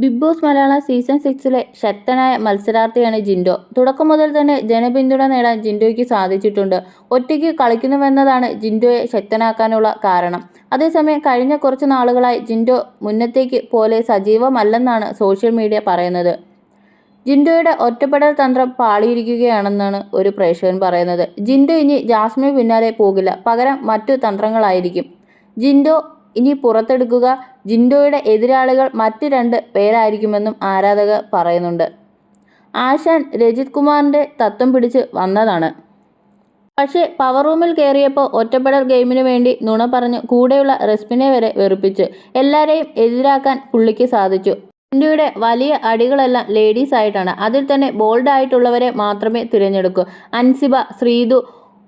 Big boss മലയാള season സിക്സിലെ ശക്തനായ മത്സരാർത്ഥിയാണ് ജിൻഡോ. തുടക്കം മുതൽ തന്നെ ജനപിന്തുണ നേടാൻ ജിൻഡോയ്ക്ക് സാധിച്ചിട്ടുണ്ട്. ഒറ്റയ്ക്ക് കളിക്കുന്നുവെന്നതാണ് ജിൻഡോയെ ശക്തനാക്കാനുള്ള കാരണം. അതേസമയം കഴിഞ്ഞ കുറച്ച് നാളുകളായി ജിൻഡോ മുന്നത്തേക്ക് പോലെ സജീവമല്ലെന്നാണ് സോഷ്യൽ മീഡിയ പറയുന്നത്. ജിൻഡോയുടെ ഒറ്റപ്പെടൽ തന്ത്രം പാളിയിരിക്കുകയാണെന്നാണ് ഒരു പ്രേക്ഷകൻ പറയുന്നത്. ജിൻഡോ ഇനി ജാസ്മിന് പിന്നാലെ പോകില്ല. പകരം മറ്റു തന്ത്രങ്ങളായിരിക്കും. ജിൻഡോ ഇനി പുറത്തെടുക്കുക. ജിൻഡോയുടെ എതിരാളികൾ മറ്റ് രണ്ട് പേരായിരിക്കുമെന്നും ആരാധകർ പറയുന്നുണ്ട്. ആശാൻ രജിത് കുമാറിന്റെ തത്വം പിടിച്ച് വന്നതാണ്. പക്ഷേ പവർ റൂമിൽ കയറിയപ്പോൾ ഒറ്റപ്പെടൽ ഗെയിമിന് വേണ്ടി നുണ പറഞ്ഞ് കൂടെയുള്ള റെസ്പിനെ വരെ വെറുപ്പിച്ച് എല്ലാവരെയും എതിരാക്കാൻ പുള്ളിക്ക് സാധിച്ചു. ഇന്ത്യയുടെ വലിയ അടികളെല്ലാം ലേഡീസ് ആയിട്ടാണ്. അതിൽ തന്നെ ബോൾഡ് ആയിട്ടുള്ളവരെ മാത്രമേ തിരഞ്ഞെടുക്കൂ. അൻസിബ ശ്രീതു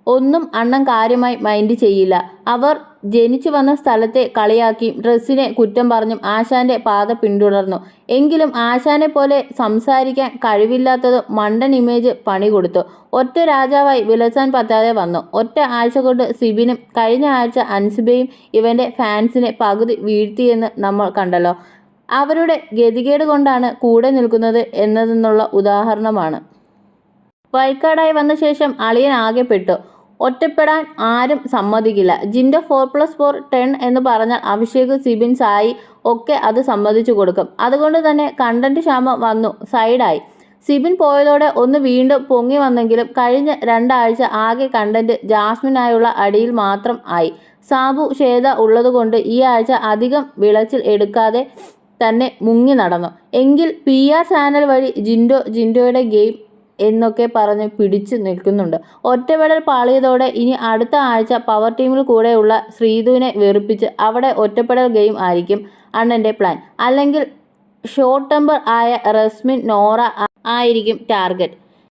ഒന്നും അണ്ണം കാര്യമായി മൈൻഡ് ചെയ്യില്ല. അവർ ജനിച്ചു വന്ന സ്ഥലത്തെ കളിയാക്കിയും ഡ്രസ്സിനെ കുറ്റം പറഞ്ഞും ആശാന്റെ പാത പിന്തുടർന്നു. എങ്കിലും ആശാനെ പോലെ സംസാരിക്കാൻ കഴിവില്ലാത്തത് മണ്ടൻ ഇമേജ് പണി കൊടുത്തു. ഒറ്റ രാജാവായി വിലസാൻ പറ്റാതെ വന്നു. ഒറ്റ ആഴ്ച കൊണ്ട് സിബിനും കഴിഞ്ഞ ആഴ്ച അൻസിബയും ഇവന്റെ ഫാൻസിനെ പകുതി വീഴ്ത്തിയെന്ന് നമ്മൾ കണ്ടല്ലോ. അവരുടെ ഗതികേട് കൊണ്ടാണ് കൂടെ നിൽക്കുന്നത് എന്നതെന്നുള്ള ഉദാഹരണമാണ്. വൈക്കാടായി വന്ന ശേഷം അളിയൻ ആകെപ്പെട്ടു പെട്ടു. ഒറ്റപ്പെടാൻ ആരും സമ്മതിക്കില്ല. ജിന്റെ ഫോർ പ്ലസ് ഫോർ ടെൻ എന്ന് പറഞ്ഞാൽ അഭിഷേക് സിബിൻ സായി ഒക്കെ അത് സമ്മതിച്ചു കൊടുക്കും. അതുകൊണ്ട് തന്നെ കണ്ടന്റ് ക്ഷാമം വന്നു സൈഡായി. സിബിൻ പോയതോടെ ഒന്ന് വീണ്ടും പൊങ്ങി വന്നെങ്കിലും കഴിഞ്ഞ രണ്ടാഴ്ച ആകെ കണ്ടന്റ് ജാസ്മിനായുള്ള അടിയിൽ മാത്രം ആയി. സാബു ഷേത ഉള്ളതുകൊണ്ട് ഈ ആഴ്ച അധികം വിളച്ചിൽ എടുക്കാതെ തന്നെ മുങ്ങി നടന്നു. എങ്കിൽ പി ആർ ചാനൽ വഴി ജിൻഡോ ജിൻഡോയുടെ ഗെയിം എന്നൊക്കെ പറഞ്ഞ് പിടിച്ചു നിൽക്കുന്നുണ്ട്. ഒറ്റപ്പെടൽ പാളിയതോടെ ഇനി അടുത്ത ആഴ്ച പവർ ടീമിൽ കൂടെയുള്ള ശ്രീധുവിനെ വെറുപ്പിച്ച് അവിടെ ഒറ്റപ്പെടൽ ഗെയിം ആയിരിക്കും അണ്ണന്റെ പ്ലാൻ അല്ലെങ്കിൽ ഷോർട്ട് ടെമ്പർ ആയ റസ്മിൻ നോറ ആയിരിക്കും ടാർഗറ്റ്